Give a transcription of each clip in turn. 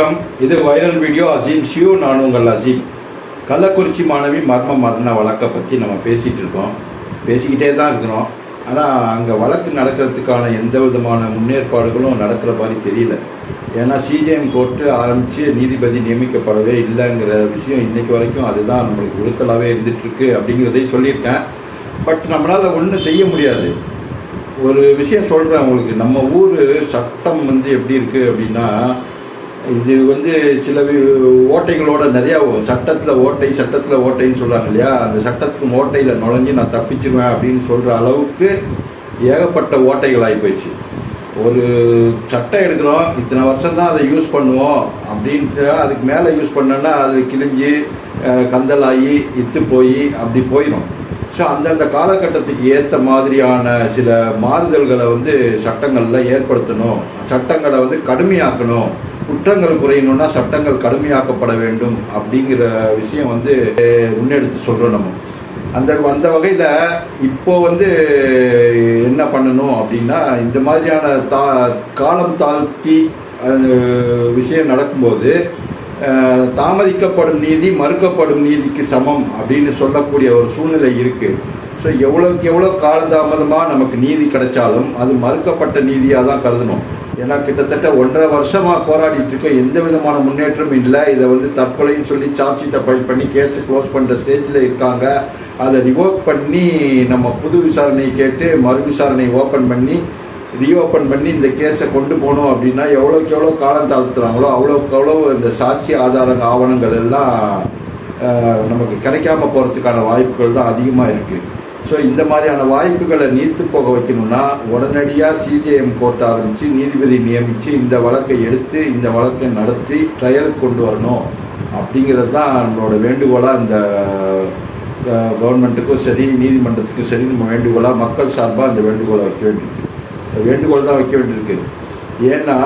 வணக்கம். இது viral video Azeem. ஷியூ நான் உங்கள் அசீம். கள்ளக்குறிச்சி மாணவி மர்ம மரண வழக்கை பற்றி நம்ம பேசிகிட்டு இருக்கோம். பேசிக்கிட்டே தான் இருக்கிறோம். ஆனால் அங்கே வழக்கு நடக்கிறதுக்கான எந்த விதமான முன்னேற்பாடுகளும் நடக்கிற மாதிரி தெரியல. ஏன்னா சிஜிஎம் கோர்ட்டு ஆரம்பித்து நீதிபதி நியமிக்கப்படவே இல்லைங்கிற விஷயம் இன்னைக்கு வரைக்கும் அதுதான் நம்மளுக்கு உறுத்தலாகவே இருந்துகிட்ருக்கு அப்படிங்கிறதையும் சொல்லியிருக்கேன். பட் நம்மளால் ஒன்றும் செய்ய முடியாது. ஒரு விஷயம் சொல்கிறேன் உங்களுக்கு. நம்ம ஊர் சட்டம் வந்து எப்படி இருக்குது அப்படின்னா இது வந்து சில ஓட்டைகளோட நிறையா சட்டத்தில் ஓட்டை சட்டத்தில் ஓட்டைன்னு சொல்கிறாங்க இல்லையா? அந்த சட்டத்தின் ஓட்டையில் நுழைஞ்சு நான் தப்பிச்சிருவேன் அப்படின்னு சொல்கிற அளவுக்கு ஏகப்பட்ட ஓட்டைகள் ஆகி போயிடுச்சு. ஒரு சட்டம் எடுக்கிறோம் இத்தனை வருஷம் தான் அதை யூஸ் பண்ணுவோம் அப்படின்ட்டு அதுக்கு மேலே யூஸ் பண்ணோன்னா அது கிழிஞ்சு கந்தலாகி இத்து போய் அப்படி போயிடும் ஸோ அந்தந்த காலகட்டத்துக்கு ஏற்ற மாதிரியான சில மாறுதல்களை வந்து சட்டங்களில் ஏற்படுத்தணும். சட்டங்களை வந்து கடுமையாக்கணும். குற்றங்கள் குறையணும்னா சட்டங்கள் கடுமையாக்கப்பட வேண்டும் அப்படிங்கிற விஷயம் வந்து முன்னெடுத்து சொல்கிறோம் நம்ம. அந்த அந்த வகையில் இப்போ வந்து என்ன பண்ணணும் அப்படின்னா இந்த மாதிரியான தா காலம் தாழ்த்தி அந்த விஷயம் நடக்கும்போது தாமதிக்கப்படும் நீதி மறுக்கப்படும் நீதிக்கு சமம் அப்படின்னு சொல்லக்கூடிய ஒரு சூழ்நிலை இருக்குது ஸோ எவ்வளோக்கு எவ்வளோ காலதாமதமாக நமக்கு நீதி கிடைச்சாலும் அது மறுக்கப்பட்ட நீதியாக தான் கருதணும். ஏன்னா கிட்டத்தட்ட ஒன்றரை வருஷமாக போராடிட்டு இருக்கோம். எந்த விதமான முன்னேற்றமும் இல்லை. இதை வந்து தற்கொலைன்னு சொல்லி சார்ஜ் ஷீட்டை ஃபைல் பண்ணி கேஸை க்ளோஸ் பண்ணுற ஸ்டேஜில் இருக்காங்க. அதை ரிவோக் பண்ணி நம்ம புது விசாரணை கேட்டு மறு விசாரணை ஓப்பன் பண்ணி ரீஓப்பன் பண்ணி இந்த கேஸை கொண்டு போனோம் அப்படின்னா எவ்வளோக்கு எவ்வளோ காலம் தாழ்த்துறாங்களோ அவ்வளோக்கு அவ்வளோ இந்த சாட்சி ஆதாரங்க ஆவணங்கள் எல்லாம் நமக்கு கிடைக்காம போகிறதுக்கான வாய்ப்புகள் தான் அதிகமாக இருக்குது ஸோ இந்த மாதிரியான வாய்ப்புகளை நீத்து போக வைக்கணும்னா உடனடியாக சிஜிஎம் கோர்ட் ஆரம்பித்து நீதிபதி நியமித்து இந்த வழக்கை எடுத்து இந்த வழக்கை நடத்தி ட்ரையலுக்கு கொண்டு வரணும் அப்படிங்கிறது தான் நம்மளோட வேண்டுகோளாக இந்த கவர்மெண்ட்டுக்கும் சரி நீதிமன்றத்துக்கும் சரி நம்ம வேண்டுகோளாக மக்கள் சார்பாக அந்த வேண்டுகோளை வைக்க வேண்டியிருக்கு. வேண்டுகோள் தான் வைக்க வேண்டியிருக்கு. ஏன்னா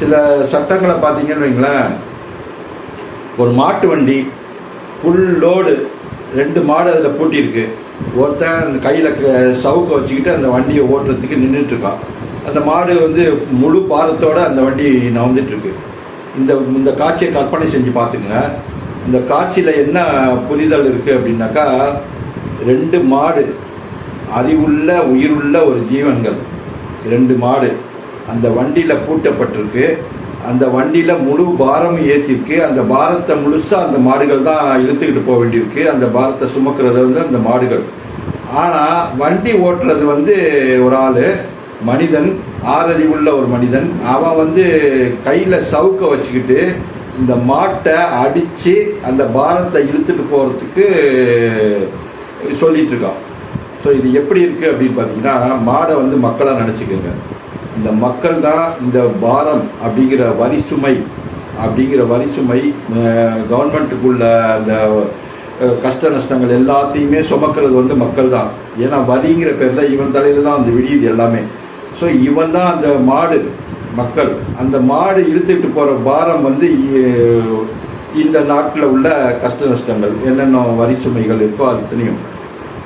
சில சட்டங்களை பார்த்தீங்கன்னு வைங்களேன் ஒரு மாட்டு வண்டி ஃபுல் லோடு ரெண்டு மாடு அதில் பூட்டியிருக்கு. ஒருத்தன் அந்த கையில் சவுக்கை வச்சுக்கிட்டு அந்த வண்டியை ஓட்டுறதுக்கு நின்றுட்டுருக்கான். அந்த மாடு வந்து முழு பாரத்தோடு அந்த வண்டி நவந்துட்டுருக்கு. இந்த இந்த காட்சியை கற்பனை செஞ்சு பார்த்துங்க இந்த காட்சியில் என்ன புரிதல் இருக்குது அப்படின்னாக்கா ரெண்டு மாடு அறிவுள்ள உயிருள்ள ஒரு ஜீவன்கள். ரெண்டு மாடு. அந்த வண்டியில் பூட்டப்பட்டிருக்கு. அந்த வண்டியில் முழு பாரம் ஏற்றிருக்கு அந்த பாரத்தை முழுசாக அந்த மாடுகள் தான் இழுத்துக்கிட்டு போக வேண்டியிருக்கு. அந்த பாரத்தை சுமக்கிறது வந்து அந்த மாடுகள். ஆனால் வண்டி ஓட்டுறது வந்து ஒரு ஆள் மனிதன். ஆறறிவுள்ள ஒரு மனிதன். அவன் வந்து கையில் சவுக்க வச்சுக்கிட்டு இந்த மாட்டை அடித்து அந்த பாரத்தை இழுத்துட்டு போகிறதுக்கு சொல்லிகிட்ருக்கான் ஸோ இது எப்படி இருக்குது அப்படின்னு பார்த்தீங்கன்னா மாடை வந்து மக்களாக நினச்சிக்கோங்க. இந்த மக்கள் தான் இந்த பாரம் அப்படிங்கிற வரி சுமை அப்படிங்கிற வரி சுமை கவர்மெண்ட்டுக்குள்ள அந்த கஷ்ட நஷ்டங்கள் எல்லாத்தையுமே சுமக்கிறது வந்து மக்கள் தான். ஏன்னா வரிங்கிற பேரில் இவன் தலையில் தான் அந்த விடியுது எல்லாமே. ஸோ இவன் தான் அந்த மாடு மக்கள். அந்த மாடு இழுத்துக்கிட்டு போகிற பாரம் வந்து இந்த நாட்டில் உள்ள கஷ்ட நஷ்டங்கள் என்னென்ன வரி சுமைகள் இருக்கோ அது தெரியும்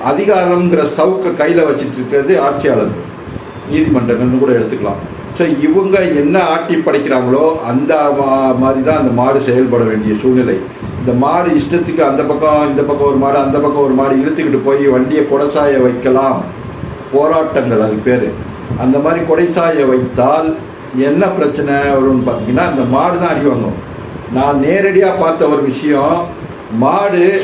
அதிகாரம்ங்கிற சவுக்க கையில் வச்சுட்டு இருக்கிறது ஆட்சியாளர். நீதிமன்றங்கள்னு கூட எடுத்துக்கலாம். ஸோ இவங்க என்ன ஆட்டி படைக்கிறாங்களோ அந்த மா- மாதிரி தான் அந்த மாடு செயல்பட வேண்டிய சூழ்நிலை. இந்த மாடு இஷ்டத்துக்கு அந்த பக்கம் இந்த பக்கம் ஒரு மாடு அந்த பக்கம் ஒரு மாடு இழுத்துக்கிட்டு போய் வண்டியை கொடசாய வைக்கலாம். போராட்டங்கள் அது பேர். அந்த மாதிரி கொடைசாய வைத்தால் என்ன பிரச்சனை வரும்னு பார்த்தீங்கன்னா அந்த மாடு தான் அடி வாங்கும். நான் நேரடியாக பார்த்த ஒரு விஷயம் மாடு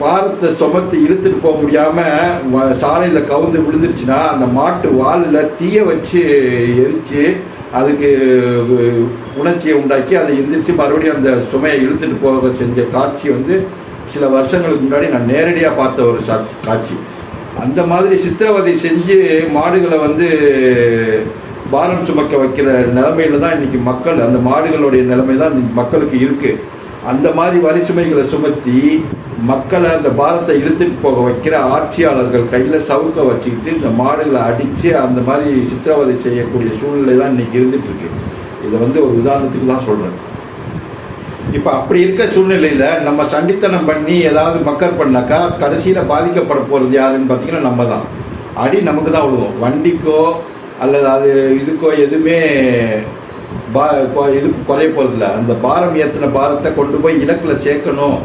பாரத்தை சுமத்து இழுத்துட்டு போக முடியாமல் சாலையில் கவுந்து விழுந்துருச்சுன்னா அந்த மாட்டு வாலில் தீய வச்சு எரித்து அதுக்கு உணர்ச்சியை உண்டாக்கி அதை எந்திரிச்சு மறுபடியும் அந்த சுமையை இழுத்துட்டு போக செஞ்ச காட்சி வந்து சில வருஷங்களுக்கு முன்னாடி நான் நேரடியாக பார்த்த ஒரு சாட்சி காட்சி. அந்த மாதிரி சித்திரவதை செஞ்சு மாடுகளை வந்து பாரம் சுமக்க வைக்கிற நிலைமையில தான் இன்னைக்கு மக்கள் அந்த மாடுகளுடைய நிலைமை தான் இன்னைக்கு மக்களுக்கு இருக்குது அந்த மாதிரி வரிசுமைகளை சுமத்தி மக்களை அந்த பாரத்தை இழுத்துட்டு போக வைக்கிற ஆட்சியாளர்கள் கையில் சவுக்க வச்சுக்கிட்டு இந்த மாடுகளை அடித்து அந்த மாதிரி சித்திரவதை செய்யக்கூடிய சூழ்நிலை தான் இன்றைக்கி இருந்துகிட்ருக்கு இதை வந்து ஒரு உதாரணத்துக்கு தான் சொல்கிறேன் இப்போ அப்படி இருக்க சூழ்நிலையில் நம்ம சண்டித்தனம் பண்ணி ஏதாவது மக்கள் பண்ணாக்கா கடைசியில் பாதிக்கப்பட போகிறது யாருன்னு பார்த்தீங்கன்னா நம்ம தான் அடி நமக்கு தான் விழுவோம் வண்டிக்கோ அல்லது அது இதுக்கோ எதுவுமே பா இது குறைய போகிறதில்ல அந்த பாரம் ஏற்றின பாரத்தை கொண்டு போய் இலக்கில் சேர்க்கணும்.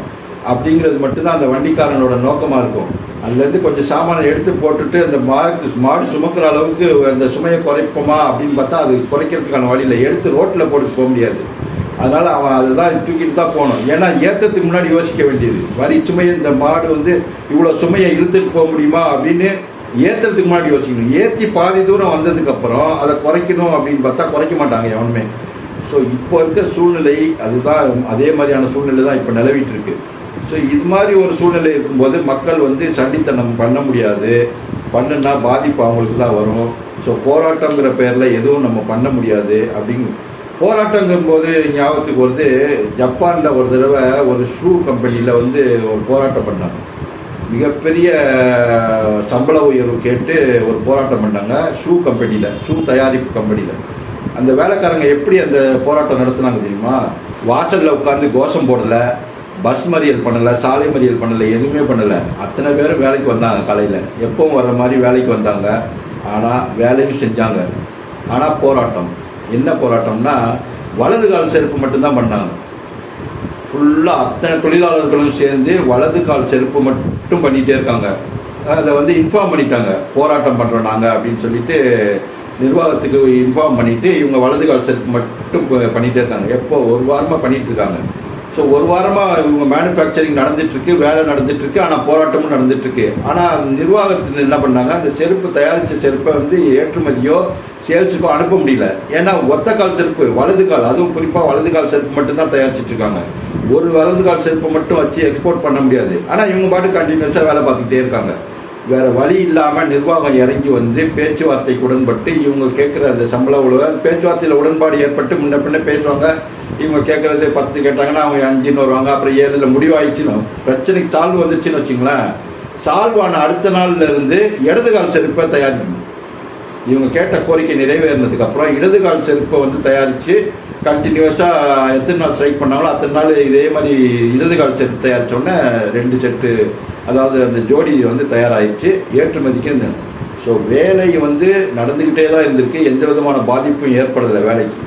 அப்படிங்கிறது மட்டும்தான் அந்த வண்டிக்காரனோட நோக்கமாக இருக்கும். அதுலேருந்து கொஞ்சம் சாமானை எடுத்து போட்டுட்டு அந்த மாடு மாடு சுமக்கிற அளவுக்கு அந்த சுமையை குறைப்போமா அப்படின்னு பார்த்தா அது குறைக்கிறதுக்கான வழியில் எடுத்து ரோட்டில் போட்டு போக முடியாது. அதனால் அவன் அதுதான் தூக்கிட்டு தான் போகணும். ஏன்னா ஏற்றத்துக்கு முன்னாடி யோசிக்க வேண்டியது. வரி சுமையை இந்த மாடு வந்து இவ்வளோ சுமையை இழுத்துட்டு போக முடியுமா அப்படின்னு ஏற்றுறதுக்கு முன்னாடி யோசிக்கணும். ஏற்றி பாதி தூரம் வந்ததுக்கப்புறம் அதை குறைக்கணும் அப்படின்னு பார்த்தா குறைக்க மாட்டாங்க எவனுமே. ஸோ இப்போ இருக்க சூழ்நிலை அதுதான் அதே மாதிரியான சூழ்நிலை தான் இப்போ நிலவிட்டு இருக்குது ஸோ இது மாதிரி ஒரு சூழ்நிலை இருக்கும்போது மக்கள் வந்து சண்டித்தனம் பண்ண முடியாது. பண்ணுனா பாதிப்பு அவங்களுக்கு தான் வரும். ஸோ போராட்டங்கிற பேரில் எதுவும் நம்ம பண்ண முடியாது. அப்படின்னு போராட்டங்கும் போது ஞாபகத்துக்கு வருது ஜப்பானில் ஒரு தடவை ஒரு ஷூ கம்பெனியில் வந்து ஒரு போராட்டம் பண்ணாங்க. மிகப்பெரிய சம்பள உயர்வு கேட்டு ஒரு போராட்டம் பண்ணாங்க ஷூ கம்பெனியில் ஷூ தயாரிப்பு கம்பெனியில் அந்த வேலைக்காரங்க எப்படி அந்த போராட்டம் நடத்துனாங்க தெரியுமா? வாசலில் உட்காந்து கோஷம் போடலை. பஸ் மறியல் பண்ணலை சாலை மறியல் பண்ணலை எதுவுமே பண்ணலை. அத்தனை பேரும் வேலைக்கு வந்தாங்க காலையில். எப்பவும் வர்ற மாதிரி வேலைக்கு வந்தாங்க. ஆனால் வேலையும் செஞ்சாங்க. ஆனால் போராட்டம். என்ன போராட்டம்னா வலது கால் செருப்பு மட்டும்தான் பண்ணாங்க. ஃபுல்லாக அத்தனை தொழிலாளர்களும் சேர்ந்து வலது கால் செருப்பு மட்டும் பண்ணிகிட்டே இருக்காங்க. அதை வந்து இன்ஃபார்ம் பண்ணிட்டாங்க. போராட்டம் பண்ணுறோம் நாங்கள் அப்படின்னு சொல்லிட்டு நிர்வாகத்துக்கு இன்ஃபார்ம் பண்ணிவிட்டு இவங்க வலது கால் செருப்பு மட்டும் பண்ணிகிட்டே இருக்காங்க. எப்போ? ஒரு வாரமாக பண்ணிகிட்டு இருக்காங்க. ஸோ ஒரு வாரமாக இவங்க மேனுஃபேக்சரிங் நடந்துட்டுருக்கு வேலை நடந்துட்டுருக்கு ஆனால் போராட்டமும் நடந்துட்டுருக்கு. ஆனால் நிர்வாகத்தில் என்ன பண்ணாங்க? அந்த செருப்பு தயாரித்த செருப்பை வந்து ஏற்றுமதியோ சேல்ஸுக்கோ அனுப்ப முடியல. ஏன்னா ஒத்த கால் செருப்பு வலது கால் அதுவும் குறிப்பாக வலது கால் செருப்பு மட்டும்தான் தயாரிச்சிட்டு இருக்காங்க. ஒரு வலது கால் செருப்பை மட்டும் வச்சு எக்ஸ்போர்ட் பண்ண முடியாது. ஆனால் இவங்க பாட்டு கண்டினியூஸாக வேலை பார்த்துக்கிட்டே இருக்காங்க. வேறு வழி இல்லாமல் நிர்வாகம் இறங்கி வந்து பேச்சுவார்த்தைக்கு உடன்பட்டு இவங்க கேட்குற அந்த சம்பள உழவை பேச்சுவார்த்தையில் உடன்பாடு ஏற்பட்டு முன்ன பின்ன பேசுவாங்க. இவங்க கேட்குறது பத்து கேட்டாங்கன்னா அவங்க அஞ்சுன்னு வருவாங்க. அப்புறம் ஏழில் முடிவாயிடுச்சுன்னு பிரச்சனைக்கு சால்வ் வந்துருச்சுன்னு வச்சுங்களேன். சால்வ் ஆன அடுத்த நாள்ல இருந்து இடதுகால் செருப்பை தயாரிக்கணும். இவங்க கேட்ட கோரிக்கை நிறைவேறினதுக்கு அப்புறம் இடதுகால் செருப்பை வந்து தயாரித்து கண்டினியூஸாக எத்தனை நாள் ஸ்ட்ரைக் பண்ணாங்களோ அத்தனை நாள் இதே மாதிரி இடதுகால் செருப்பு ரெண்டு செட்டு அதாவது அந்த ஜோடி வந்து தயாராகிடுச்சு ஏற்றுமதிக்கு ஸோ வேலை வந்து நடந்துக்கிட்டே தான் இருந்திருக்கு. எந்த விதமான பாதிப்பும் ஏற்படலை வேலைக்கு.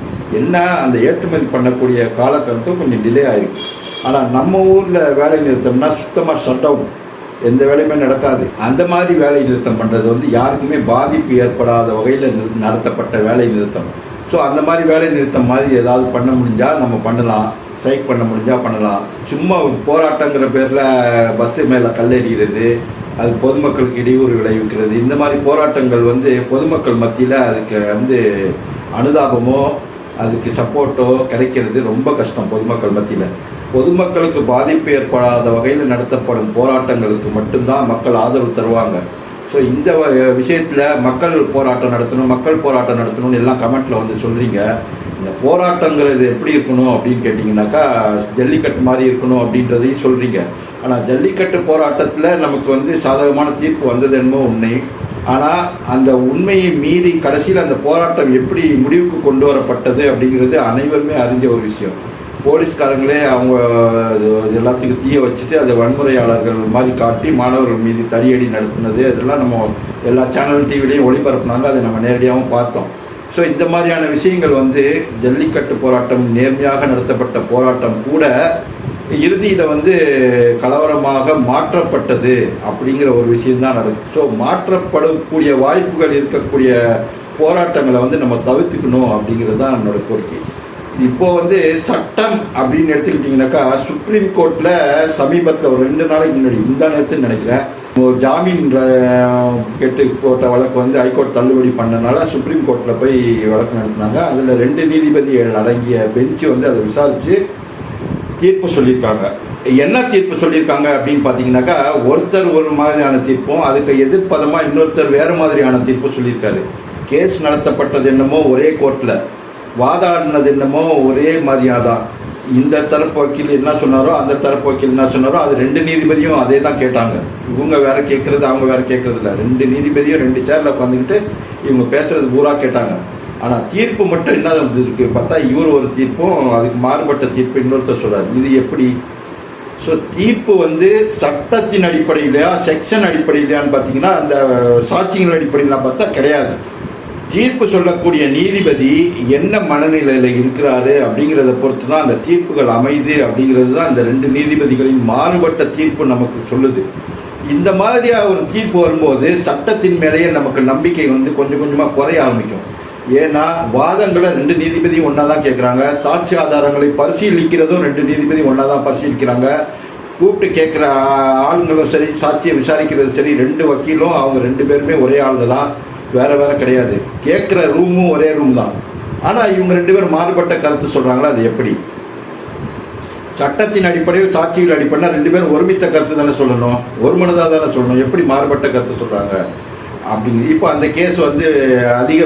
என்ன அந்த ஏற்றுமதி பண்ணக்கூடிய காலகட்டத்தும் கொஞ்சம் டிலே ஆயிருக்கு. ஆனால் நம்ம ஊரில் வேலை நிறுத்தம்னா சுத்தமாக ஷட் எந்த வேலையுமே நடக்காது. அந்த மாதிரி வேலை நிறுத்தம் பண்ணுறது வந்து யாருக்குமே பாதிப்பு ஏற்படாத வகையில் நடத்தப்பட்ட வேலை நிறுத்தம். ஸோ அந்த மாதிரி வேலை நிறுத்தம் மாதிரி ஏதாவது பண்ண முடிஞ்சால் நம்ம பண்ணலாம். ஸ்ட்ரைக் பண்ண முடிஞ்சால் பண்ணலாம். சும்மா போராட்டங்கிற பேரில் பஸ்ஸு மேலே கல்லெறிகிறது அது பொதுமக்களுக்கு இடையூறு விளைவிக்கிறது. இந்த மாதிரி போராட்டங்கள் வந்து பொதுமக்கள் மத்தியில் அதுக்கு வந்து அனுதாபமோ அதுக்கு சப்போர்ட்டோ கிடைக்கிறது ரொம்ப கஷ்டம் பொதுமக்கள் மத்தியில். பொதுமக்களுக்கு பாதிப்பு ஏற்படாத வகையில் நடத்தப்படும் போராட்டங்களுக்கு மட்டும்தான் மக்கள் ஆதரவு தருவாங்க. ஸோ இந்த விஷயத்தில் மக்கள் போராட்டம் நடத்தணும் மக்கள் போராட்டம் நடத்தணும்னு எல்லாம் கமெண்ட்டில் வந்து சொல்கிறீங்க இந்த போராட்டங்கிறது எப்படி இருக்கணும் அப்படின்னு கேட்டிங்கனாக்கா ஜல்லிக்கட்டு மாதிரி இருக்கணும் அப்படின்றதையும் சொல்கிறீங்க ஆனால் ஜல்லிக்கட்டு போராட்டத்தில் நமக்கு வந்து சாதகமான தீர்ப்பு வந்தது என்னமோ உண்மை. ஆனால் அந்த உண்மையை மீறி கடைசியில் அந்த போராட்டம் எப்படி முடிவுக்கு கொண்டு வரப்பட்டது அப்படிங்கிறது அனைவருமே அறிஞ்ச ஒரு விஷயம். போலீஸ்காரங்களே அவங்க அது எல்லாத்துக்கும் தீய வச்சுட்டு அதை வன்முறையாளர்கள் மாதிரி காட்டி மாணவர்கள் மீது தடியடி நடத்தினது அதெல்லாம் நம்ம எல்லா சேனல் டிவிலையும் ஒளிபரப்புனாங்க அதை நம்ம நேரடியாகவும் பார்த்தோம். ஸோ இந்த மாதிரியான விஷயங்கள் வந்து ஜல்லிக்கட்டு போராட்டம் நேர்மையாக நடத்தப்பட்ட போராட்டம் கூட இறுதியில் வந்து கலவரமாக மாற்றப்பட்டது அப்படிங்கிற ஒரு விஷயம்தான் நடக்கும் ஸோ மாற்றப்படக்கூடிய வாய்ப்புகள் இருக்கக்கூடிய போராட்டங்களை வந்து நம்ம தவிர்த்துக்கணும் அப்படிங்கிறது தான் என்னோட கோரிக்கை. இப்போ வந்து சட்டம் அப்படின்னு எடுத்துக்கிட்டிங்கனாக்கா சுப்ரீம் கோர்ட்டில் சமீபத்தில் ஒரு ரெண்டு நாளைக்கு முன்னாடி இந்த நேரத்தில் நினைக்கிறேன் ஒரு ஜாமீன் கேட்டு போட்ட வழக்கு வந்து ஹைகோர்ட் தள்ளுபடி பண்ணனால சுப்ரீம் கோர்ட்டில் போய் வழக்கு நடத்தினாங்க. அதில் ரெண்டு நீதிபதிகள் அடங்கிய பெஞ்சு வந்து அதை விசாரித்து தீர்ப்பு சொல்லியிருக்காங்க. என்ன தீர்ப்பு சொல்லியிருக்காங்க அப்படின்னு பார்த்தீங்கன்னாக்கா ஒருத்தர் ஒரு மாதிரியான தீர்ப்பும் அதுக்கு எதிர்ப்பதமாக இன்னொருத்தர் வேறு மாதிரியான தீர்ப்பு சொல்லியிருக்காரு. கேஸ் நடத்தப்பட்டது என்னமோ ஒரே கோர்ட்டில் வாதாடினது என்னமோ ஒரே மாதிரியாக தான் இந்த தரப்பு வக்கீல் என்ன சொன்னாரோ அந்த தரப்பு வக்கீல் என்ன சொன்னாரோ அது ரெண்டு நீதிபதியும் அதே தான் கேட்டாங்க. இவங்க வேற கேட்கறது அவங்க வேற கேட்கறது இல்லை ரெண்டு நீதிபதியும் ரெண்டு சேரில் உட்காந்துக்கிட்டு இவங்க பேசுறது பூரா கேட்டாங்க. ஆனால் தீர்ப்பு மட்டும் என்ன இருக்கு. பார்த்தா இவர் ஒரு தீர்ப்பும் அதுக்கு மாறுபட்ட தீர்ப்பு இன்னொருத்தர் சொல்றாரு. இது எப்படி? ஸோ தீர்ப்பு வந்து சட்டத்தின் அடிப்படையிலையா செக்ஷன் அடிப்படையிலையான்னு பார்த்தீங்கன்னா அந்த சாட்சியின் அடிப்படையிலாம் பார்த்தா கிடையாது. தீர்ப்பு சொல்லக்கூடிய நீதிபதி என்ன மனநிலையில் இருக்கிறாரு அப்படிங்கிறத பொறுத்து தான் அந்த தீர்ப்புகள் அமைது அப்படிங்கிறது தான் இந்த ரெண்டு நீதிபதிகளின் மாறுபட்ட தீர்ப்பு நமக்கு சொல்லுது. இந்த மாதிரியாக ஒரு தீர்ப்பு வரும்போது சட்டத்தின் மேலேயே நமக்கு நம்பிக்கை வந்து கொஞ்சம் கொஞ்சமாக குறைய ஆரம்பிக்கும். ஏன்னா வாதங்களை ரெண்டு நீதிபதியும் ஒன்றா தான் கேட்குறாங்க சாட்சி ஆதாரங்களை பரிசீலிக்கிறதும் ரெண்டு நீதிபதி ஒன்றா தான் பரிசீலிக்கிறாங்க. கூப்பிட்டு கேட்குற ஆளுங்களும் சரி சாட்சியை விசாரிக்கிறது சரி ரெண்டு வக்கீலும் அவங்க ரெண்டு பேருமே ஒரே ஆளுங்க தான் வேற வேறு கிடையாது. கேட்குற ரூமும் ஒரே ரூம் தான். ஆனால் இவங்க ரெண்டு பேரும் மாறுபட்ட கருத்து சொல்கிறாங்களா அது எப்படி? சட்டத்தின் அடிப்படையில் சாட்சிகள் அடிப்படையில் ரெண்டு பேரும் ஒருமித்த கருத்து தானே சொல்லணும். ஒரு மனதாக தானே சொல்லணும். எப்படி மாறுபட்ட கருத்து சொல்கிறாங்க அப்படிங்கிறது இப்போ அந்த கேஸ் வந்து அதிக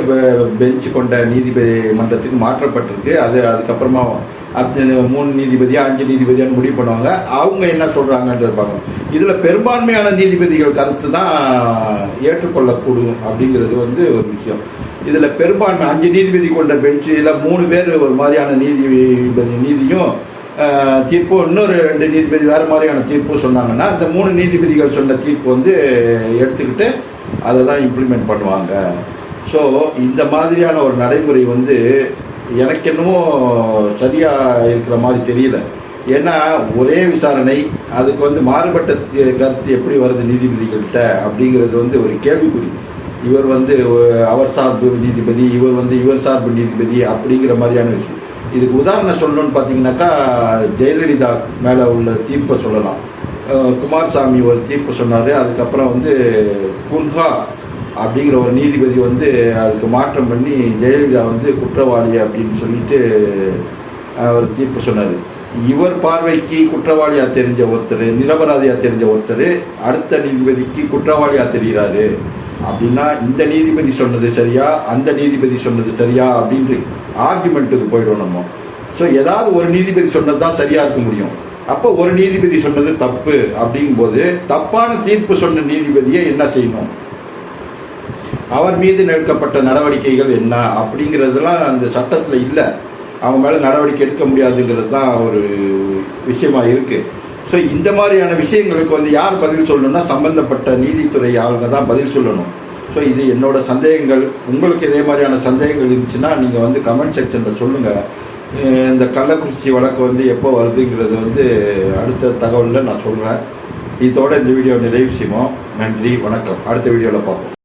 பெஞ்ச் கொண்ட நீதிபதி மன்றத்துக்கு மாற்றப்பட்டிருக்கு. அது அதுக்கப்புறமா அது மூணு நீதிபதியா அஞ்சு நீதிபதியான்னு முடிவு பண்ணுவாங்க. அவங்க என்ன சொல்கிறாங்கன்றத பார்க்கணும். இதில் பெரும்பான்மையான நீதிபதிகள் கருத்து தான் ஏற்றுக்கொள்ளக்கூடும் அப்படிங்கிறது வந்து ஒரு விஷயம். இதில் பெரும்பான்மை அஞ்சு நீதிபதி கொண்ட பெஞ்சில் மூணு பேர் ஒரு மாதிரியான நீதிபதி நீதியும் தீர்ப்பு இன்னொரு ரெண்டு நீதிபதி வேறு மாதிரியான தீர்ப்பு சொன்னாங்கன்னா இந்த மூணு நீதிபதிகள் சொன்ன தீர்ப்பு வந்து எடுத்துக்கிட்டு அதை தான் இம்ப்ளிமெண்ட் பண்ணுவாங்க. ஸோ இந்த மாதிரியான ஒரு நடைமுறை வந்து எனக்கு என்னமோ சரியாக இருக்கிற மாதிரி தெரியல. ஏன்னா ஒரே விசாரணை அதுக்கு வந்து மாறுபட்ட கருத்து எப்படி வருது நீதிபதிகள்கிட்ட அப்படிங்கிறது வந்து ஒரு கேள்விக்குறி. இவர் வந்து அவர் சார்பு நீதிபதி இவர் வந்து இவர் சார்பு நீதிபதி அப்படிங்கிற மாதிரியான விஷயம். இதுக்கு உதாரணம் சொல்லணும்னு பார்த்தீங்கன்னாக்கா ஜெயலலிதா மேலே உள்ள தீர்ப்பை சொல்லலாம். குமாரசாமி ஒரு தீர்ப்பு சொன்னார். அதுக்கப்புறம் வந்து குன்ஹா அப்படிங்கிற ஒரு நீதிபதி வந்து அதுக்கு மாற்றம் பண்ணி ஜெயலலிதா வந்து குற்றவாளி அப்படின்னு சொல்லிட்டு அவர் ஒரு தீர்ப்பு சொன்னார். இவர் பார்வைக்கு குற்றவாளியாக தெரிஞ்ச ஒருத்தர் நிரபராதியாக தெரிஞ்ச ஒருத்தர் அடுத்த நீதிபதிக்கு குற்றவாளியாக தெரிகிறாரு. அப்படின்னா இந்த நீதிபதி சொன்னது சரியா அந்த நீதிபதி சொன்னது சரியா அப்படின்ற ஆர்குமெண்ட்டுக்கு போயிடும் நம்ம. ஸோ ஏதாவது ஒரு நீதிபதி சொன்னது தான் சரியாக இருக்க முடியும். அப்போ ஒரு நீதிபதி சொன்னது தப்பு அப்படிங்கும்போது தப்பான தீர்ப்பு சொன்ன நீதிபதியை என்ன செய்யணும்? அவர் மீது எடுக்கப்பட்ட நடவடிக்கைகள் என்ன? அப்படிங்கிறதெல்லாம் அந்த சட்டத்தில் இல்லை. அவங்க மேலே நடவடிக்கை எடுக்க முடியாதுங்கிறது தான் ஒரு விஷயமாக இருக்குது ஸோ இந்த மாதிரியான விஷயங்களுக்கு வந்து யார் பதில் சொல்லணும்னா சம்பந்தப்பட்ட நீதித்துறை ஆளுங்க தான் பதில் சொல்லணும். ஸோ இது என்னோட சந்தேகங்கள். உங்களுக்கு இதே மாதிரியான சந்தேகங்கள் இருந்துச்சுன்னா நீங்கள் வந்து கமெண்ட் செக்ஷனில் சொல்லுங்கள் இந்த கள்ளக்குறிச்சி வழக்கு வந்து எப்போ வருதுங்கிறது வந்து அடுத்த தகவலில் நான் சொல்கிறேன் இதோட இந்த வீடியோ நிறைவு செய்வோம். நன்றி வணக்கம். அடுத்த வீடியோவில் பார்ப்போம்.